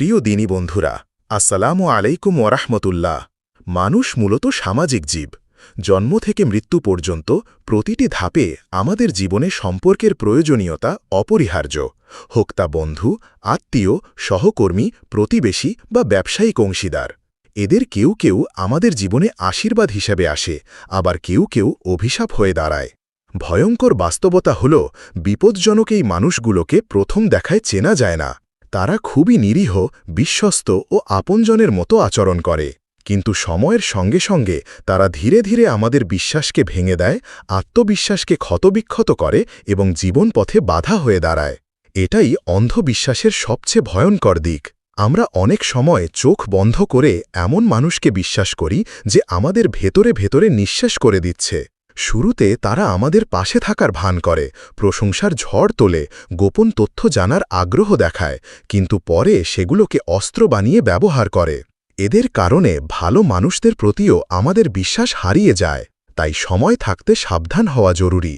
প্রিয় দিনী বন্ধুরা, আসসালামু আলাইকুম ওরহমতুল্লাহ মানুষ মূলত সামাজিক জীব। জন্ম থেকে মৃত্যু পর্যন্ত প্রতিটি ধাপে আমাদের জীবনে সম্পর্কের প্রয়োজনীয়তা অপরিহার্য। হোক তা বন্ধু, আত্মীয়, সহকর্মী, প্রতিবেশী বা ব্যবসায়িক অংশীদার। এদের কেউ কেউ আমাদের জীবনে আশীর্বাদ হিসেবে আসে, আবার কেউ কেউ অভিশাপ হয়ে দাঁড়ায়। ভয়ঙ্কর বাস্তবতা হল, বিপজ্জনক এই মানুষগুলোকে প্রথম দেখায় চেনা যায় না। তারা খুবই নিরীহ, বিশ্বস্ত ও আপনজনের মতো আচরণ করে। কিন্তু সময়ের সঙ্গে সঙ্গে তারা ধীরে ধীরে আমাদের বিশ্বাসকে ভেঙে দেয়, আত্মবিশ্বাসকে ক্ষতবিক্ষত করে এবং জীবনপথে বাধা হয়ে দাঁড়ায়। এটাই অন্ধবিশ্বাসের সবচেয়ে ভয়ঙ্কর দিক। আমরা অনেক সময় চোখ বন্ধ করে এমন মানুষকে বিশ্বাস করি যে আমাদের ভেতরে ভেতরে নিঃশ্বাস করে দিচ্ছে। শুরুতে তারা আমাদের পাশে থাকার ভান করে, প্রশংসার ঝড় তোলে, গোপন তথ্য জানার আগ্রহ দেখায়, কিন্তু পরে সেগুলোকে অস্ত্র বানিয়ে ব্যবহার করে। এদের কারণে ভালো মানুষদের প্রতিও আমাদের বিশ্বাস হারিয়ে যায়। তাই সময় থাকতে সাবধান হওয়া জরুরি।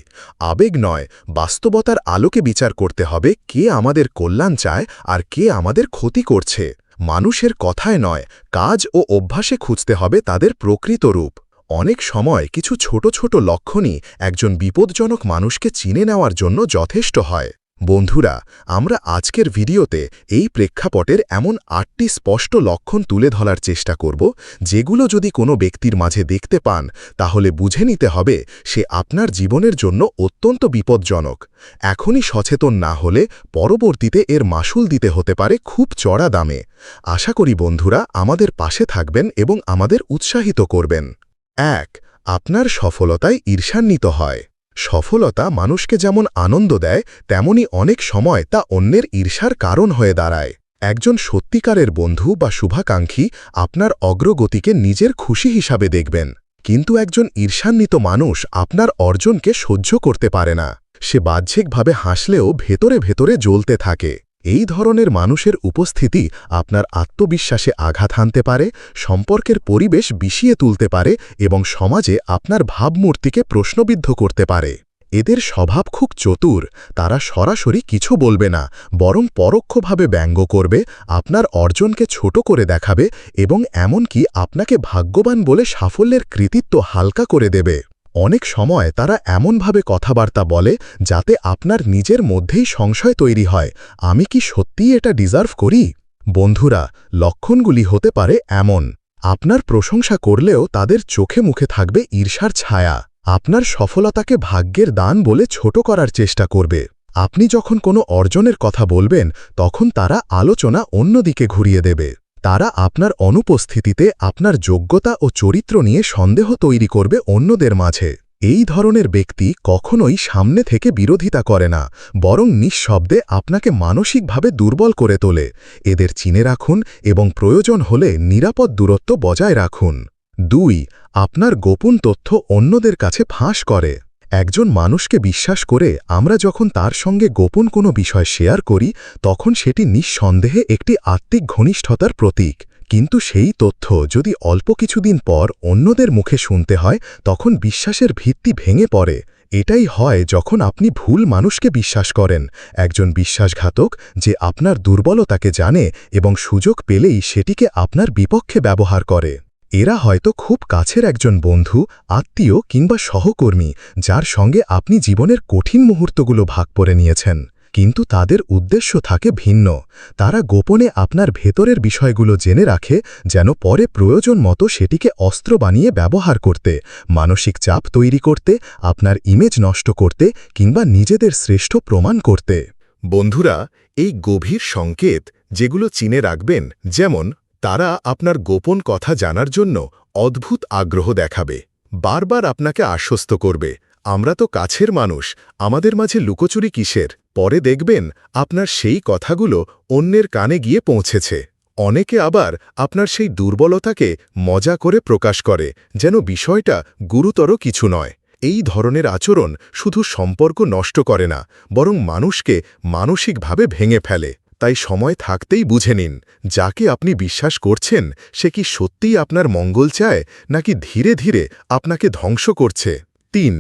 আবেগ নয়, বাস্তবতার আলোকে বিচার করতে হবে কে আমাদের কল্যাণ চায় আর কে আমাদের ক্ষতি করছে। মানুষের কথায় নয়, কাজ ও অভ্যাসে খুঁজতে হবে তাদের প্রকৃত রূপ। অনেক সময় কিছু ছোট ছোট লক্ষণই একজন বিপজ্জনক মানুষকে চিনে নেওয়ার জন্য যথেষ্ট হয়। বন্ধুরা, আমরা আজকের ভিডিওতে এই প্রেক্ষাপটের এমন আটটি স্পষ্ট লক্ষণ তুলে ধরার চেষ্টা করব, যেগুলো যদি কোনো ব্যক্তির মাঝে দেখতে পান, তাহলে বুঝে নিতে হবে সে আপনার জীবনের জন্য অত্যন্ত বিপজ্জনক এখনই সচেতন না হলে পরবর্তীতে এর মাসুল দিতে হতে পারে খুব চড়া দামে। আশা করি বন্ধুরা, আমাদের পাশে থাকবেন এবং আমাদের উৎসাহিত করবেন। এক, আপনার সফলতায় ঈর্ষান্বিত হয়। সফলতা মানুষকে যেমন আনন্দ দেয়, তেমনি অনেক সময় তা অন্যের ঈর্ষার কারণ হয়ে দাঁড়ায়। একজন সত্যিকারের বন্ধু বা শুভাকাঙ্ক্ষী আপনার অগ্রগতিকে নিজের খুশি হিসাবে দেখবেন। কিন্তু একজন ঈর্ষান্বিত মানুষ আপনার অর্জনকে সহ্য করতে পারে না। সে বাহ্যিকভাবে হাসলেও ভেতরে ভেতরে জ্বলতে থাকে। এই ধরনের মানুষের উপস্থিতি আপনার আত্মবিশ্বাসে আঘাত হানতে পারে, সম্পর্কের পরিবেশ বিষিয়ে তুলতে পারে এবং সমাজে আপনার ভাবমূর্তিকে প্রশ্নবিদ্ধ করতে পারে। এদের স্বভাব খুব চতুর, তারা সরাসরি কিছু বলবে না, বরং পরোক্ষভাবে ব্যঙ্গ করবে, আপনার অর্জনকে ছোট করে দেখাবে এবং এমনকি আপনাকে ভাগ্যবান বলে সাফল্যের কৃতিত্ব হালকা করে দেবে। অনেক সময় তারা এমনভাবে কথাবার্তা বলে যাতে আপনার নিজের মধ্যেই সংশয় তৈরি হয়। আমি কি সত্যিই এটা ডিজার্ভ করি? বন্ধুরা, লক্ষণগুলি হতে পারে এমন। আপনার প্রশংসা করলেও তাদের চোখে মুখে থাকবে ঈর্ষার ছায়া। আপনার সফলতাকে ভাগ্যের দান বলে ছোট করার চেষ্টা করবে। আপনি যখন কোনো অর্জনের কথা বলবেন, তখন তারা আলোচনা অন্যদিকে ঘুরিয়ে দেবে। তারা আপনার অনুপস্থিতিতে আপনার যোগ্যতা ও চরিত্র নিয়ে সন্দেহ তৈরি করবে অন্যদের মাঝে। এই ধরনের ব্যক্তি কখনোই সামনে থেকে বিরোধিতা করে না, বরং নিঃশব্দে আপনাকে মানসিকভাবে দুর্বল করে তোলে। এদের চিনে রাখুন এবং প্রয়োজন হলে নিরাপদ দূরত্ব বজায় রাখুন। দুই, আপনার গোপন তথ্য অন্যদের কাছে ফাঁস করে। একজন মানুষকে বিশ্বাস করে আমরা যখন তার সঙ্গে গোপন কোনো বিষয় শেয়ার করি, তখন সেটি নিঃসন্দেহে একটি আত্মিক ঘনিষ্ঠতার প্রতীক। কিন্তু সেই তথ্য যদি অল্প কিছুদিন পর অন্যদের মুখে শুনতে হয়, তখন বিশ্বাসের ভিত্তি ভেঙে পড়ে। এটাই হয় যখন আপনি ভুল মানুষকে বিশ্বাস করেন। একজন বিশ্বাসঘাতক যে আপনার দুর্বলতাকে জানে এবং সুযোগ পেলেই সেটিকে আপনার বিপক্ষে ব্যবহার করে। এরা হয়তো খুব কাছের একজন বন্ধু, আত্মীয় কিংবা সহকর্মী, যার সঙ্গে আপনি জীবনের কঠিন মুহূর্তগুলো ভাগ করে নিয়েছেন। কিন্তু তাদের উদ্দেশ্য থাকে ভিন্ন। তারা গোপনে আপনার ভেতরের বিষয়গুলো জেনে রাখে, যেন পরে প্রয়োজন মতো সেটিকে অস্ত্র বানিয়ে ব্যবহার করতে, মানসিক চাপ তৈরি করতে, আপনার ইমেজ নষ্ট করতে কিংবা নিজেদের শ্রেষ্ঠ প্রমাণ করতে। বন্ধুরা, এই গভীর সংকেত যেগুলো চিনে রাখবেন, যেমন তারা আপনার গোপন কথা জানার জন্য অদ্ভুত আগ্রহ দেখাবে। বারবার আপনাকে আশ্বস্ত করবে, আমরা তো কাছের মানুষ, আমাদের মাঝে লুকোচুরি কিসের? পরে দেখবেন আপনার সেই কথাগুলো অন্যের কানে গিয়ে পৌঁছেছে। অনেকে আবার আপনার সেই দুর্বলতাকে মজা করে প্রকাশ করে, যেন বিষয়টা গুরুতর কিছু নয়। এই ধরনের আচরণ শুধু সম্পর্ক নষ্ট করে না, বরং মানুষকে মানসিকভাবে ভেঙে ফেলে। তাই সময় থাকতেই বুঝে নিন, যাকে আপনি বিশ্বাস করছেন, সে কি সত্যিই আপনার মঙ্গল চায়, নাকি ধীরে ধীরে আপনাকে ধ্বংস করছে? তিন,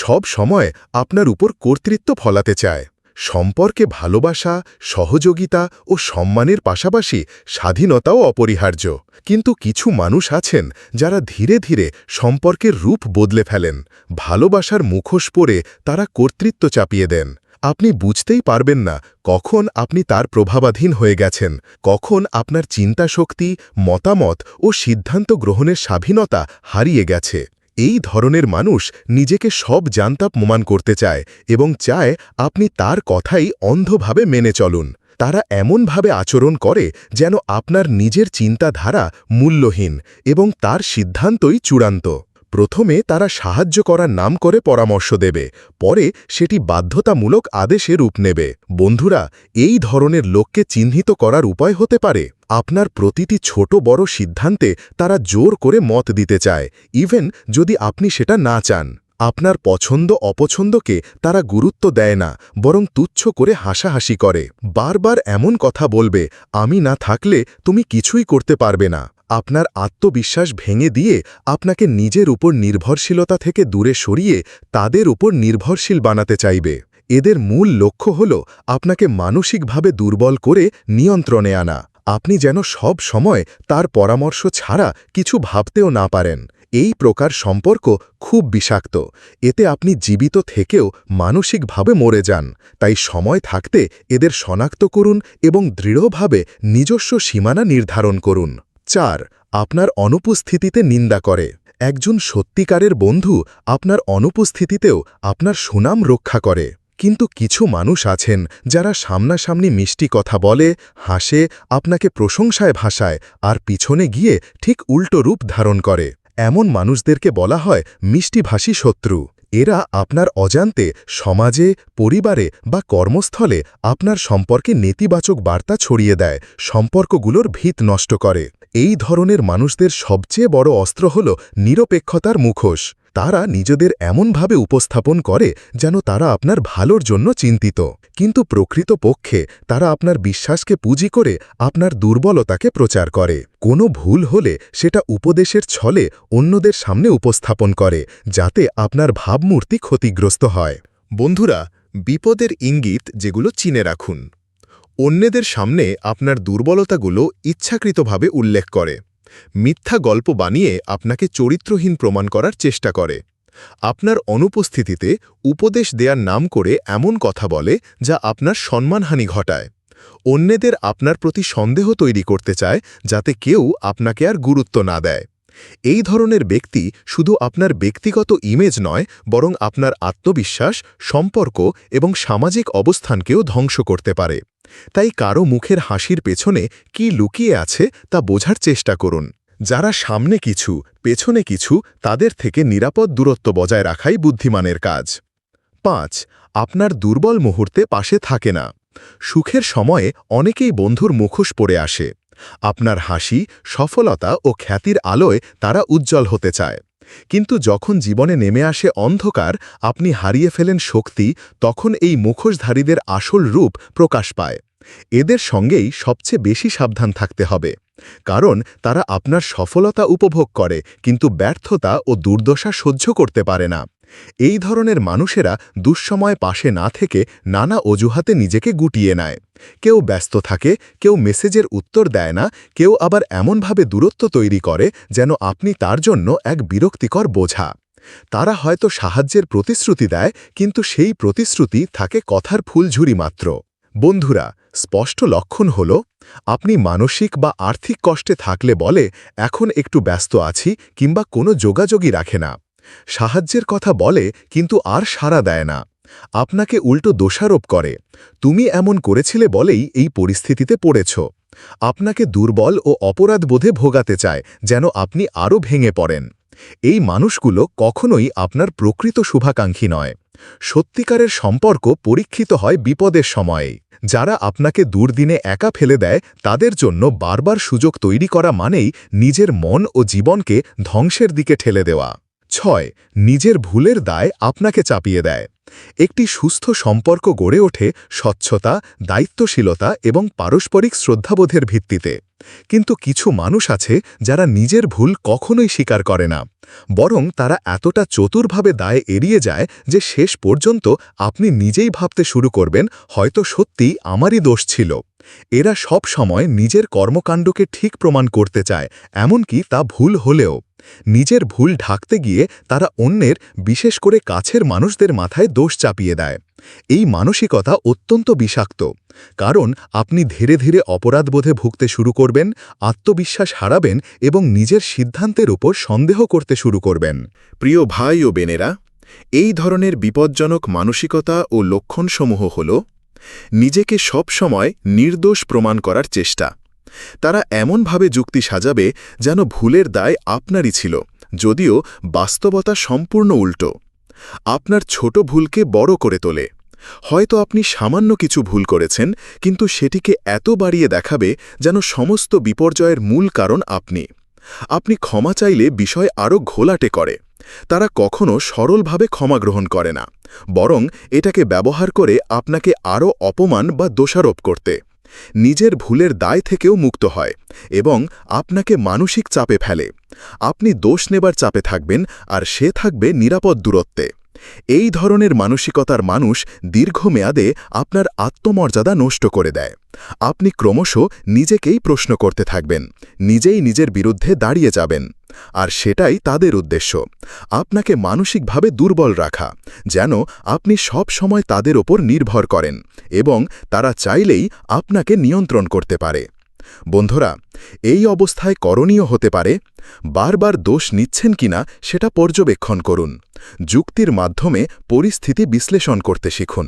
সব সময় আপনার উপর কর্তৃত্ব ফলাতে চায়। সম্পর্কে ভালোবাসা, সহযোগিতা ও সম্মানের পাশাপাশি স্বাধীনতাও অপরিহার্য। কিন্তু কিছু মানুষ আছেন, যারা ধীরে ধীরে সম্পর্কের রূপ বদলে ফেলেন। ভালোবাসার মুখোশ পরে তারা কর্তৃত্ব চাপিয়ে দেন। আপনি বুঝতেই পারবেন না কখন আপনি তার প্রভাবাধীন হয়ে গেছেন, কখন আপনার চিন্তাশক্তি, মতামত ও সিদ্ধান্ত গ্রহণের স্বাধীনতা হারিয়ে গেছে। এই ধরনের মানুষ নিজেকে সব জানতাপ প্রমাণ করতে চায় এবং চায় আপনি তার কথাই অন্ধভাবে মেনে চলুন। তারা এমনভাবে আচরণ করে যেন আপনার নিজের চিন্তাধারা মূল্যহীন এবং তার সিদ্ধান্তই চূড়ান্ত। প্রথমে তারা সাহায্য করার নাম করে পরামর্শ দেবে, পরে সেটি বাধ্যতামূলক আদেশে রূপ নেবে। বন্ধুরা, এই ধরনের লোককে চিহ্নিত করার উপায় হতে পারে। আপনার প্রতিটি ছোট বড় সিদ্ধান্তে তারা জোর করে মত দিতে চায়, ইভেন যদি আপনি সেটা না চান। আপনার পছন্দ অপছন্দকে তারা গুরুত্ব দেয় না, বরং তুচ্ছ করে হাসাহাসি করে। বারবার এমন কথা বলবে, আমি না থাকলে তুমি কিছুই করতে পারবে না। আপনার আত্মবিশ্বাস ভেঙে দিয়ে আপনাকে নিজের উপর নির্ভরশীলতা থেকে দূরে সরিয়ে তাদের উপর নির্ভরশীল বানাতে চাইবে। এদের মূল লক্ষ্য হল আপনাকে মানসিকভাবে দুর্বল করে নিয়ন্ত্রণে আনা। আপনি যেন সব সময় তার পরামর্শ ছাড়া কিছু ভাবতেও না পারেন। এই প্রকার সম্পর্ক খুব বিষাক্ত। এতে আপনি জীবিত থেকেও মানসিকভাবে মরে যান। তাই সময় থাকতে এদের শনাক্ত করুন এবং দৃঢ়ভাবে নিজস্ব সীমানা নির্ধারণ করুন। চার, আপনার অনুপস্থিতিতে নিন্দা করে। একজন সত্যিকারের বন্ধু আপনার অনুপস্থিতিতেও আপনার সুনাম রক্ষা করে। কিন্তু কিছু মানুষ আছেন যারা সামনাসামনি মিষ্টি কথা বলে, হাসে, আপনাকে প্রশংসায় ভাসায় আর পিছনে গিয়ে ঠিক উল্টো রূপ ধারণ করে। এমন মানুষদেরকে বলা হয় মিষ্টিভাষী শত্রু। এরা আপনার অজান্তে সমাজে, পরিবারে বা কর্মস্থলে আপনার সম্পর্কে নেতিবাচক বার্তা ছড়িয়ে দেয়, সম্পর্কগুলোর ভিত নষ্ট করে। এই ধরনের মানুষদের সবচেয়ে বড় অস্ত্র হল নিরপেক্ষতার মুখোশ। তারা নিজেদের এমনভাবে উপস্থাপন করে যেন তারা আপনার ভালোর জন্য চিন্তিত। কিন্তু প্রকৃতপক্ষে তারা আপনার বিশ্বাসকে পুঁজি করে আপনার দুর্বলতাকে প্রচার করে। কোনো ভুল হলে সেটা উপদেশের ছলে অন্যদের সামনে উপস্থাপন করে, যাতে আপনার ভাবমূর্তি ক্ষতিগ্রস্ত হয়। বন্ধুরা, বিপদের ইঙ্গিত যেগুলো চিনে রাখুন। অন্যদের সামনে আপনার দুর্বলতাগুলো ইচ্ছাকৃতভাবে উল্লেখ করে। মিথ্যা গল্প বানিয়ে আপনাকে চরিত্রহীন প্রমাণ করার চেষ্টা করে। আপনার অনুপস্থিতিতে উপদেশ দেয়ার নাম করে এমন কথা বলে যা আপনার সম্মানহানি ঘটায়। অন্যদের আপনার প্রতি সন্দেহ তৈরি করতে চায় যাতে কেউ আপনাকে আর গুরুত্ব না দেয়। এই ধরনের ব্যক্তি শুধু আপনার ব্যক্তিগত ইমেজ নয়, বরং আপনার আত্মবিশ্বাস, সম্পর্ক এবং সামাজিক অবস্থানকেও ধ্বংস করতে পারে। তাই কারও মুখের হাসির পেছনে কি লুকিয়ে আছে তা বোঝার চেষ্টা করুন। যারা সামনে কিছু, পেছনে কিছু, তাদের থেকে নিরাপদ দূরত্ব বজায় রাখাই বুদ্ধিমানের কাজ। পাঁচ, আপনার দুর্বল মুহূর্তে পাশে থাকে না। সুখের সময়ে অনেকেই বন্ধুর মুখোশ পড়ে আসে। আপনার হাসি, সফলতা ও খ্যাতির আলোয় তারা উজ্জ্বল হতে চায়। কিন্তু যখন জীবনে নেমে আসে অন্ধকার, আপনি হারিয়ে ফেলেন শক্তি, তখন এই মুখোশধারীদের আসল রূপ প্রকাশ পায়। এদের সঙ্গেই সবচেয়ে বেশি সাবধান থাকতে হবে। কারণ তারা আপনার সফলতা উপভোগ করে, কিন্তু ব্যর্থতা ও দুর্দশা সহ্য করতে পারে না। এই ধরনের মানুষেরা দুঃসময় পাশে না থেকে নানা অজুহাতে নিজেকে গুটিয়ে নেয়। কেউ ব্যস্ত থাকে, কেউ মেসেজের উত্তর দেয় না, কেউ আবার এমনভাবে দূরত্ব তৈরি করে যেন আপনি তার জন্য এক বিরক্তিকর বোঝা। তারা হয়তো সাহায্যের প্রতিশ্রুতি দেয়, কিন্তু সেই প্রতিশ্রুতি থাকে কথার ফুলঝুরি মাত্র। বন্ধুরা, স্পষ্ট লক্ষণ হল, আপনি মানসিক বা আর্থিক কষ্টে থাকলে বলে, এখন একটু ব্যস্ত আছি কিংবা কোনো যোগাযোগই রাখে না। সাহায্যের কথা বলে কিন্তু আর সাড়া দেয় না। আপনাকে উল্টো দোষারোপ করে। তুমি এমন করেছিলে বলেই এই পরিস্থিতিতে পড়েছ। আপনাকে দুর্বল ও অপরাধবোধে ভোগাতে চায়, যেন আপনি আরও ভেঙে পড়েন। এই মানুষগুলো কখনোই আপনার প্রকৃত শুভাকাঙ্ক্ষী নয়। সত্যিকারের সম্পর্ক পরীক্ষিত হয় বিপদের সময়ে। যারা আপনাকে দুর্দিনে একা ফেলে দেয়, তাদের জন্য বারবার সুযোগ তৈরি করা মানেই নিজের মন ও জীবনকে ধ্বংসের দিকে ঠেলে দেওয়া। ছয়, নিজের ভুলের দায় আপনাকে চাপিয়ে দেয়। একটি সুস্থ সম্পর্ক গড়ে ওঠে স্বচ্ছতা, দায়িত্বশীলতা এবং পারস্পরিক শ্রদ্ধাবোধের ভিত্তিতে। কিন্তু কিছু মানুষ আছে যারা নিজের ভুল কখনোই স্বীকার করে না। বরং তারা এতটা চতুরভাবে দায় এড়িয়ে যায় যে শেষ পর্যন্ত আপনি নিজেই ভাবতে শুরু করবেন, হয়তো সত্যি আমারই দোষ ছিল। এরা সব সময় নিজের কর্মকাণ্ডকে ঠিক প্রমাণ করতে চায়, এমনকি তা ভুল হলেও। নিজের ভুল ঢাকতে গিয়ে তারা অন্যের, বিশেষ করে কাছের মানুষদের মাথায় দোষ চাপিয়ে দেয়। এই মানসিকতা অত্যন্ত বিষাক্ত। কারণ আপনি ধীরে ধীরে অপরাধবোধে ভুগতে শুরু করবেন, আত্মবিশ্বাস হারাবেন এবং নিজের সিদ্ধান্তের উপর সন্দেহ করতে শুরু করবেন। প্রিয় ভাই ও বেনেরা, এই ধরনের বিপজ্জনক মানসিকতা ও লক্ষণসমূহ হল, নিজেকে সবসময় নির্দোষ প্রমাণ করার চেষ্টা। তারা এমনভাবে যুক্তি সাজাবে যেন ভুলের দায় আপনারই ছিল, যদিও বাস্তবতা সম্পূর্ণ উল্টো। আপনার ছোট ভুলকে বড় করে তোলে। হয়তো আপনি সামান্য কিছু ভুল করেছেন, কিন্তু সেটিকে এত বাড়িয়ে দেখাবে যেন সমস্ত বিপর্যয়ের মূল কারণ আপনি। আপনি ক্ষমা চাইলে বিষয় আরও ঘোলাটে করে। তারা কখনো সরলভাবে ক্ষমা গ্রহণ করে না, বরং এটাকে ব্যবহার করে আপনাকে আরও অপমান বা দোষারোপ করতে। নিজের ভুলের দায় থেকেও মুক্ত হয় এবং আপনাকে মানসিক চাপে ফেলে। আপনি দোষ নেবার চাপে থাকবেন আর সে থাকবে নিরাপদ দূরত্বে। এই ধরনের মানসিকতার মানুষ দীর্ঘমেয়াদে আপনার আত্মমর্যাদা নষ্ট করে দেয়। আপনি ক্রমশ নিজেকেই প্রশ্ন করতে থাকবেন, নিজেই নিজের বিরুদ্ধে দাঁড়িয়ে যাবেন। আর সেটাই তাদের উদ্দেশ্য। আপনাকে মানসিকভাবে দুর্বল রাখা, যেন আপনি সব সময় তাদের ওপর নির্ভর করেন এবং তারা চাইলেই আপনাকে নিয়ন্ত্রণ করতে পারে। বন্ধুরা, এই অবস্থায় করণীয় হতে পারে, বারবার দোষ নিচ্ছেন কিনা সেটা পর্যবেক্ষণ করুন। যুক্তির মাধ্যমে পরিস্থিতি বিশ্লেষণ করতে শিখুন,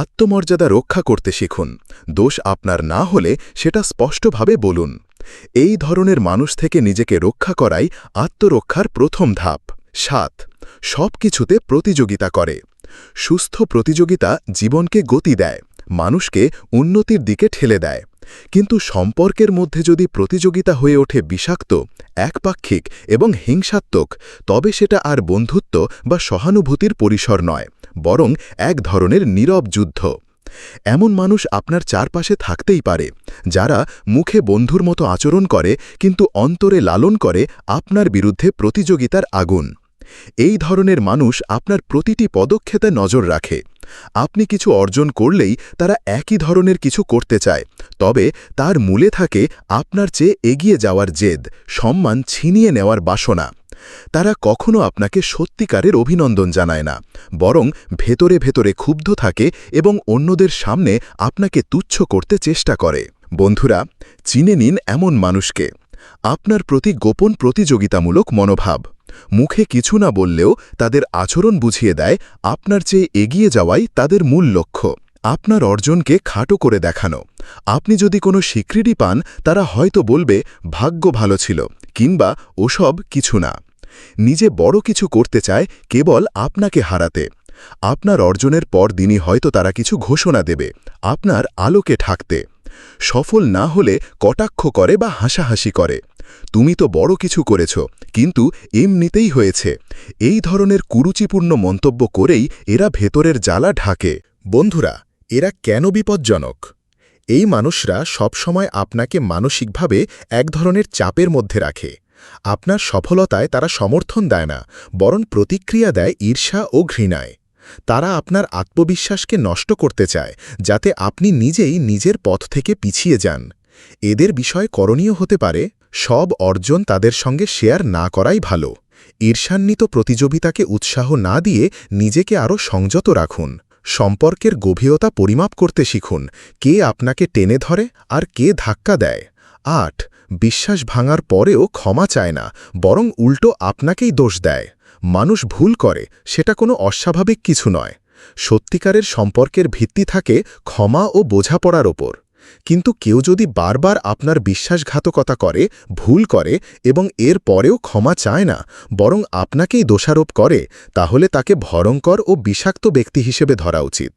আত্মমর্যাদা রক্ষা করতে শিখুন, দোষ আপনার না হলে সেটা স্পষ্টভাবে বলুন। এই ধরনের মানুষ থেকে নিজেকে রক্ষা করাই আত্মরক্ষার প্রথম ধাপ। সাত সব কিছুতে প্রতিযোগিতা করে। সুস্থ প্রতিযোগিতা জীবনকে গতি দেয়, মানুষকে উন্নতির দিকে ঠেলে দেয়। কিন্তু সম্পর্কের মধ্যে যদি প্রতিযোগিতা হয়ে ওঠে বিষাক্ত, একপাক্ষিক এবং হিংসাত্মক, তবে সেটা আর বন্ধুত্ব বা সহানুভূতির পরিসর নয়, বরং এক ধরনের নীরব যুদ্ধ। এমন মানুষ আপনার চারপাশে থাকতেই পারে, যারা মুখে বন্ধুর মতো আচরণ করে, কিন্তু অন্তরে লালন করে আপনার বিরুদ্ধে প্রতিযোগিতার আগুন। এই ধরনের মানুষ আপনার প্রতিটি পদক্ষেপে নজর রাখে। আপনি কিছু অর্জন করলেই তারা একই ধরনের কিছু করতে চায়, তবে তার মূলে থাকে আপনার চেয়ে এগিয়ে যাওয়ার জেদ, সম্মান ছিনিয়ে নেওয়ার বাসনা। তারা কখনো আপনাকে সত্যিকারের অভিনন্দন জানায় না, বরং ভেতরে ভেতরে ক্ষুব্ধ থাকে এবং অন্যদের সামনে আপনাকে তুচ্ছ করতে চেষ্টা করে। বন্ধুরা, চিনে নিন এমন মানুষকে। আপনার প্রতি গোপন প্রতিযোগিতামূলক মনোভাব। মুখে কিছু না বললেও তাদের আচরণ বুঝিয়ে দেয় আপনার চেয়ে এগিয়ে যাওয়াই তাদের মূল লক্ষ্য। আপনার অর্জনকে খাটো করে দেখানো। আপনি যদি কোনো স্বীকৃতি পান, তারা হয়তো বলবে, ভাগ্য ভালো ছিল, কিংবা, ওসব কিছু না। নিজে বড় কিছু করতে চায় কেবল আপনাকে হারাতে। আপনার অর্জনের পর দিনই হয়তো তারা কিছু ঘোষণা দেবে, আপনার আলোকে ঠাকতে। সফল না হলে কটাক্ষ করে বা হাসাহাসি করে। তুমি তো বড় কিছু করেছ, কিন্তু এমনিতেই হয়েছে। এই ধরনের কুরুচিপূর্ণ মন্তব্য করেই এরা ভেতরের জ্বালা ঢাকে। বন্ধুরা, এরা কেন বিপজ্জনক? এই মানুষরা সবসময় আপনাকে মানসিকভাবে এক ধরনের চাপের মধ্যে রাখে। আপনার সফলতায় তারা সমর্থন দেয় না, বরং প্রতিক্রিয়া দেয় ঈর্ষা ও ঘৃণায়। তারা আপনার আত্মবিশ্বাসকে নষ্ট করতে চায়, যাতে আপনি নিজেই নিজের পথ থেকে পিছিয়ে যান। এদের বিষয় করণীয় হতে পারে, সব অর্জন তাদের সঙ্গে শেয়ার না করাই ভালো। ঈর্ষান্বিত প্রতিযোগিতাকে উৎসাহ না দিয়ে নিজেকে আরও সংযত রাখুন। সম্পর্কের গভীরতা পরিমাপ করতে শিখুন, কে আপনাকে টেনে ধরে আর কে ধাক্কা দেয়। আট বিশ্বাস ভাঙার পরেও ক্ষমা চায় না, বরং উল্টো আপনাকেই দোষ দেয়। মানুষ ভুল করে, সেটা কোনো অস্বাভাবিক কিছু নয়। সত্যিকারের সম্পর্কের ভিত্তি থাকে ক্ষমা ও বোঝাপড়ার ওপর। কিন্তু কেউ যদি বারবার আপনার বিশ্বাসঘাতকতা করে, ভুল করে এবং এর পরেও ক্ষমা চায় না, বরং আপনাকেই দোষারোপ করে, তাহলে তাকে ভয়ঙ্কর ও বিষাক্ত ব্যক্তি হিসেবে ধরা উচিত।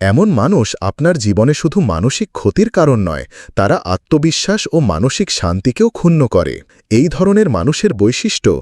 এমন মানুষ আপনার জীবনে শুধু মানসিক ক্ষতির কারণ নয়, তারা আত্মবিশ্বাস ও মানসিক শান্তিকেও ক্ষুণ্ণ করে। এই ধরনের মানুষের বৈশিষ্ট্য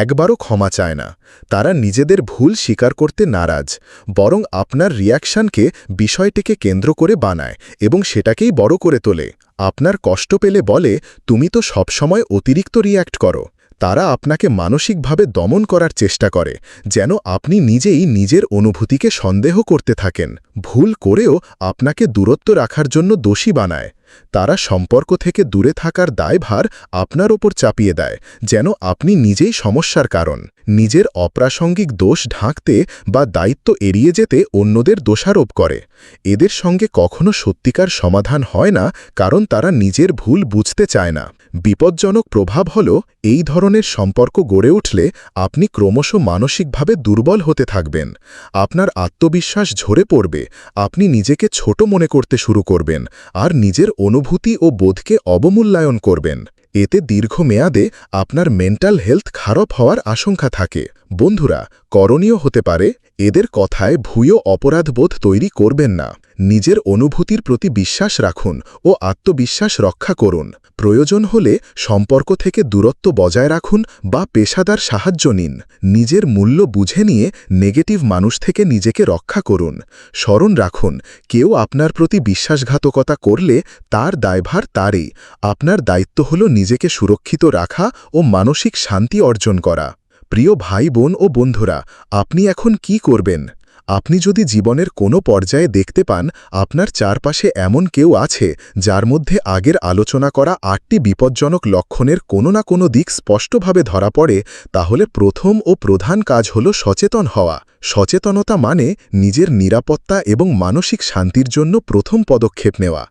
একবারও ক্ষমা চায় না। তারা নিজেদের ভুল স্বীকার করতে নারাজ, বরং আপনার রিয়াকশনকে বিষয়টিকে কেন্দ্র করে বানায় এবং সেটাকেই বড় করে তোলে। আপনার কষ্ট পেলে বলে, তুমি তো সবসময় অতিরিক্ত রিয়্যাক্ট করো। তারা আপনাকে মানসিকভাবে দমন করার চেষ্টা করে, যেন আপনি নিজেই নিজের অনুভূতিকে সন্দেহ করতে থাকেন। ভুল করেও আপনাকে দূরত্ব রাখার জন্য দোষী বানায়। তারা সম্পর্ক থেকে দূরে থাকার দায়ভার আপনার ওপর চাপিয়ে দেয়, যেন আপনি নিজেই সমস্যার কারণ। নিজের অপ্রাসঙ্গিক দোষ ঢাকতে বা দায়িত্ব এড়িয়ে যেতে অন্যদের দোষারোপ করে। এদের সঙ্গে কখনো সত্যিকার সমাধান হয় না, কারণ তারা নিজের ভুল বুঝতে চায় না। বিপজ্জনক প্রভাব হল এই ধরনের সম্পর্ক গড়ে উঠলে আপনি ক্রমশ মানসিকভাবে দুর্বল হতে থাকবেন। আপনার আত্মবিশ্বাস ঝরে পড়বে, আপনি নিজেকে ছোট মনে করতে শুরু করবেন আর নিজের অনুভূতি ও বোধকে অবমূল্যায়ন করবেন। এতে দীর্ঘমেয়াদে আপনার মেন্টাল হেলথ খারাপ হওয়ার আশঙ্কা থাকে। বন্ধুরা, করণীয় হতে পারে, এদের কথায় ভূয় অপরাধবোধ তৈরি করবেন না। নিজের অনুভূতির প্রতি বিশ্বাস রাখুন ও আত্মবিশ্বাস রক্ষা করুন। প্রয়োজন হলে সম্পর্ক থেকে দূরত্ব বজায় রাখুন বা পেশাদার সাহায্য নিন। নিজের মূল্য বুঝে নিয়ে নেগেটিভ মানুষ থেকে নিজেকে রক্ষা করুন। স্মরণ রাখুন, কেউ আপনার প্রতি বিশ্বাসঘাতকতা করলে তার দায়ভার তারই। আপনার দায়িত্ব হল নিজেকে সুরক্ষিত রাখা ও মানসিক শান্তি অর্জন করা। প্রিয় ভাই বোন ও বন্ধুরা, আপনি এখন কি করবেন? আপনি যদি জীবনের কোনো পর্যায়ে দেখতে পান, আপনার চারপাশে এমন কেউ আছে, যার মধ্যে আগের আলোচনা করা আটটি বিপজ্জনক লক্ষণের কোনো না কোনো দিক স্পষ্টভাবে ধরা পড়ে, তাহলে প্রথম ও প্রধান কাজ হল সচেতন হওয়া। সচেতনতা মানে নিজের নিরাপত্তা এবং মানসিক শান্তির জন্য প্রথম পদক্ষেপ নেওয়া।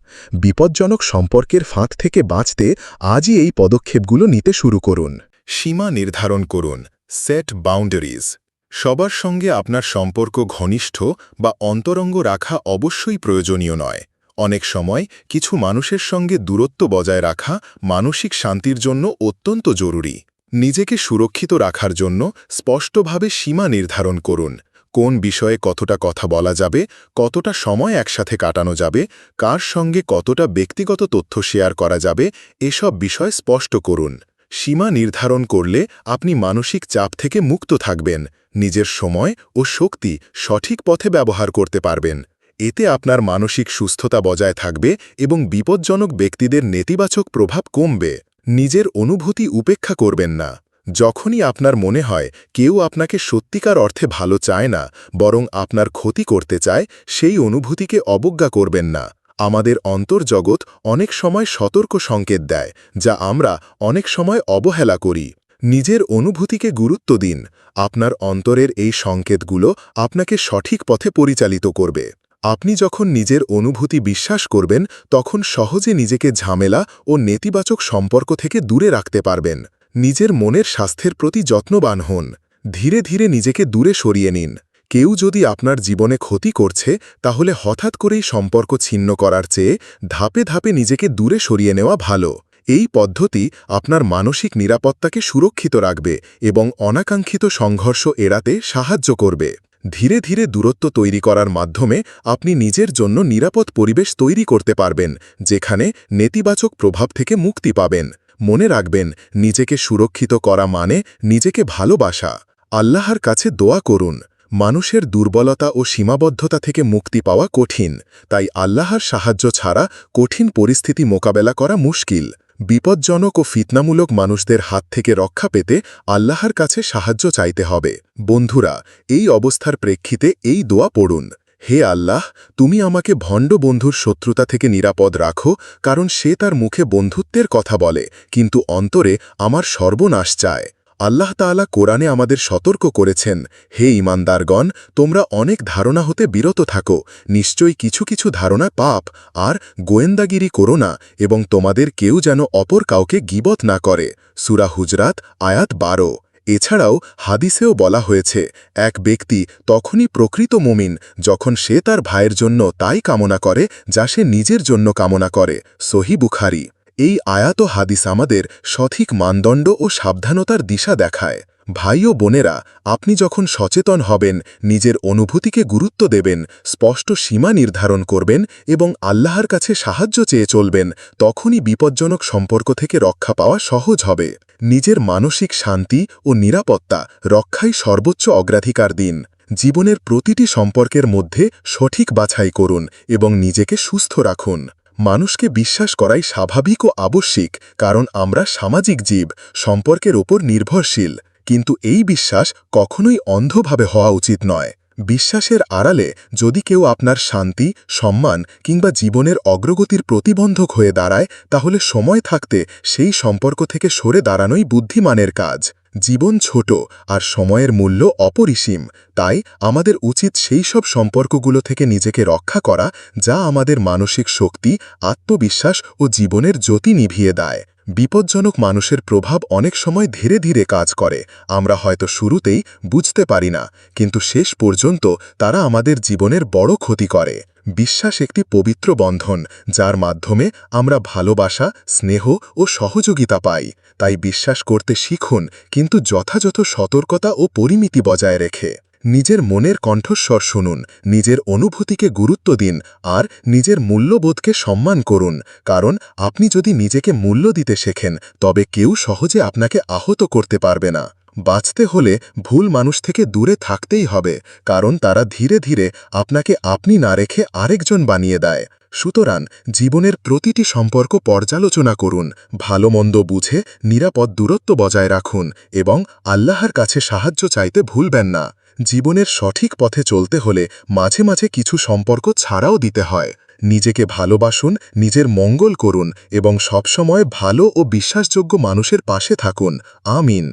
বিপজ্জনক সম্পর্কের ফাঁদ থেকে বাঁচতে আজই এই পদক্ষেপগুলো নিতে শুরু করুন। সীমা নির্ধারণ করুন। Set boundaries. সবার সঙ্গে আপনার সম্পর্ক ঘনিষ্ঠ বা অন্তরঙ্গ রাখা অবশ্যই প্রয়োজনীয় নয়। অনেক সময় কিছু মানুষের সঙ্গে দূরত্ব বজায় রাখা মানসিক শান্তির জন্য অত্যন্ত জরুরি। নিজেকে সুরক্ষিত রাখার জন্য স্পষ্টভাবে সীমা নির্ধারণ করুন। কোন বিষয়ে কতটা কথা বলা যাবে, কতটা সময় একসাথে কাটানো যাবে, কার সঙ্গে কতটা ব্যক্তিগত তথ্য শেয়ার করা যাবে, এসব বিষয় স্পষ্ট করুন। সীমা নির্ধারণ করলে আপনি মানসিক চাপ থেকে মুক্ত থাকবেন। নিজের সময় ও শক্তি সঠিক পথে ব্যবহার করতে পারবেন। এতে আপনার মানসিক সুস্থতা বজায় থাকবে এবং বিপজ্জনক ব্যক্তিদের নেতিবাচক প্রভাব কমবে। নিজের অনুভূতি উপেক্ষা করবেন না। যখনই আপনার মনে হয় কেউ আপনাকে সত্যিকার অর্থে ভালো চায় না, বরং আপনার ক্ষতি করতে চায়, সেই অনুভূতিকে অবজ্ঞা করবেন না। আমাদের অন্তর্জগৎ অনেক সময় সতর্ক সংকেত দেয়, যা আমরা অনেক সময় অবহেলা করি। নিজের অনুভূতিকে গুরুত্ব দিন। আপনার অন্তরের এই সংকেতগুলো আপনাকে সঠিক পথে পরিচালিত করবে। আপনি যখন নিজের অনুভূতি বিশ্বাস করবেন, তখন সহজে নিজেকে ঝামেলা ও নেতিবাচক সম্পর্ক থেকে দূরে রাখতে পারবেন। নিজের মনের স্বাস্থ্যের প্রতি যত্নবান হন। ধীরে ধীরে নিজেকে দূরে সরিয়ে নিন। কেউ যদি আপনার জীবনে ক্ষতি করছে, তাহলে হঠাৎ করেই সম্পর্ক ছিন্ন করার চেয়ে ধাপে ধাপে নিজেকে দূরে সরিয়ে নেওয়া ভালো। এই পদ্ধতি আপনার মানসিক নিরাপত্তাকে সুরক্ষিত রাখবে এবং অনাকাঙ্ক্ষিত সংঘর্ষ এড়াতে সাহায্য করবে। ধীরে ধীরে দূরত্ব তৈরি করার মাধ্যমে আপনি নিজের জন্য নিরাপদ পরিবেশ তৈরি করতে পারবেন, যেখানে নেতিবাচক প্রভাব থেকে মুক্তি পাবেন। মনে রাখবেন, নিজেকে সুরক্ষিত করা মানে নিজেকে ভালোবাসা। আল্লাহর কাছে দোয়া করুন। মানুষের দুর্বলতা ও সীমাবদ্ধতা থেকে মুক্তি পাওয়া কঠিন, তাই আল্লাহর সাহায্য ছাড়া কঠিন পরিস্থিতি মোকাবেলা করা মুশকিল। বিপজ্জনক ও ফিতনামূলক মানুষদের হাত থেকে রক্ষা পেতে আল্লাহর কাছে সাহায্য চাইতে হবে। বন্ধুরা, এই অবস্থার প্রেক্ষিতে এই দোয়া পড়ুন। হে আল্লাহ, তুমি আমাকে ভণ্ড বন্ধুর শত্রুতা থেকে নিরাপদ রাখো, কারণ সে তার মুখে বন্ধুত্বের কথা বলে, কিন্তু অন্তরে আমার সর্বনাশ চায়। আল্লাহ তাআলা কোরআনে আমাদের সতর্ক করেছেন, হে ইমানদারগণ তোমরা অনেক ধারণা হতে বিরত থাকো, নিশ্চয়ই কিছু কিছু ধারণা পাপ, আর গোয়েন্দাগিরি করো না, এবং তোমাদের কেউ যেন অপর কাউকে গিবত না করে। সুরা হুজরাত, আয়াত বারো। এছাড়াও হাদিসেও বলা হয়েছে, এক ব্যক্তি তখনই প্রকৃত মুমিন, যখন সে তার ভাইয়ের জন্য তাই কামনা করে, যা সে নিজের জন্য কামনা করে। সহি বুখারি। এই আয়াত হাদিস আমাদের সঠিক মানদণ্ড ও সাবধানতার দিশা দেখায়। ভাই ও বোনেরা, আপনি যখন সচেতন হবেন, নিজের অনুভূতিকে গুরুত্ব দেবেন, স্পষ্ট সীমা নির্ধারণ করবেন এবং আল্লাহর কাছে সাহায্য চেয়ে চলবেন, তখনই বিপজ্জনক সম্পর্ক থেকে রক্ষা পাওয়া সহজ হবে। নিজের মানসিক শান্তি ও নিরাপত্তা রক্ষাই সর্বোচ্চ অগ্রাধিকার দিন। জীবনের প্রতিটি সম্পর্কের মধ্যে সঠিক বাছাই করুন এবং নিজেকে সুস্থ রাখুন। মানুষকে বিশ্বাস করাই স্বাভাবিক ও আবশ্যিক, কারণ আমরা সামাজিক জীব, সম্পর্কের ওপর নির্ভরশীল। কিন্তু এই বিশ্বাস কখনোই অন্ধভাবে হওয়া উচিত নয়। বিশ্বাসের আড়ালে যদি কেউ আপনার শান্তি, সম্মান কিংবা জীবনের অগ্রগতির প্রতিবন্ধক হয়ে দাঁড়ায়, তাহলে সময় থাকতে সেই সম্পর্ক থেকে সরে দাঁড়ানোই বুদ্ধিমানের কাজ। জীবন ছোট আর সময়ের মূল্য অপরিসীম। তাই আমাদের উচিত সেই সব সম্পর্কগুলো থেকে নিজেকে রক্ষা করা, যা আমাদের মানসিক শক্তি, আত্মবিশ্বাস ও জীবনের জ্যোতি নিভিয়ে দেয়। বিপজ্জনক মানুষের প্রভাব অনেক সময় ধীরে ধীরে কাজ করে। আমরা হয়তো শুরুতেই বুঝতে পারি না, কিন্তু শেষ পর্যন্ত তারা আমাদের জীবনের বড় ক্ষতি করে। বিশ্বাস একটি পবিত্র বন্ধন, যার মাধ্যমে আমরা ভালোবাসা, স্নেহ ও সহযোগিতা পাই। তাই বিশ্বাস করতে শিখুন, কিন্তু যথাযথ সতর্কতা ও পরিমিতি বজায় রেখে। নিজের মনের কণ্ঠস্বর শুনুন, নিজের অনুভূতিকে গুরুত্ব দিন, আর নিজের মূল্যবোধকে সম্মান করুন। কারণ আপনি যদি নিজেকে মূল্য দিতে শেখেন, তবে কেউ সহজে আপনাকে আহত করতে পারবে না। বাঁচতে হলে ভুল মানুষ থেকে দূরে থাকতেই হবে, কারণ তারা ধীরে ধীরে আপনাকে আপনি না রেখে আরেকজন বানিয়ে দেয়। সুতরাং জীবনের প্রতিটি সম্পর্ক পর্যালোচনা করুন, ভালো মন্দ বুঝে, নিরাপদ দূরত্ব বজায় রাখুন এবং আল্লাহর কাছে সাহায্য চাইতে ভুলবেন না। জীবনের সঠিক পথে চলতে হলে মাঝে মাঝে কিছু সম্পর্ক ছাড়াও দিতে হয়। নিজেকে ভালোবাসুন, নিজের মঙ্গল করুন এবং সবসময় ভালো ও বিশ্বাসযোগ্য মানুষের পাশে থাকুন। আমিন।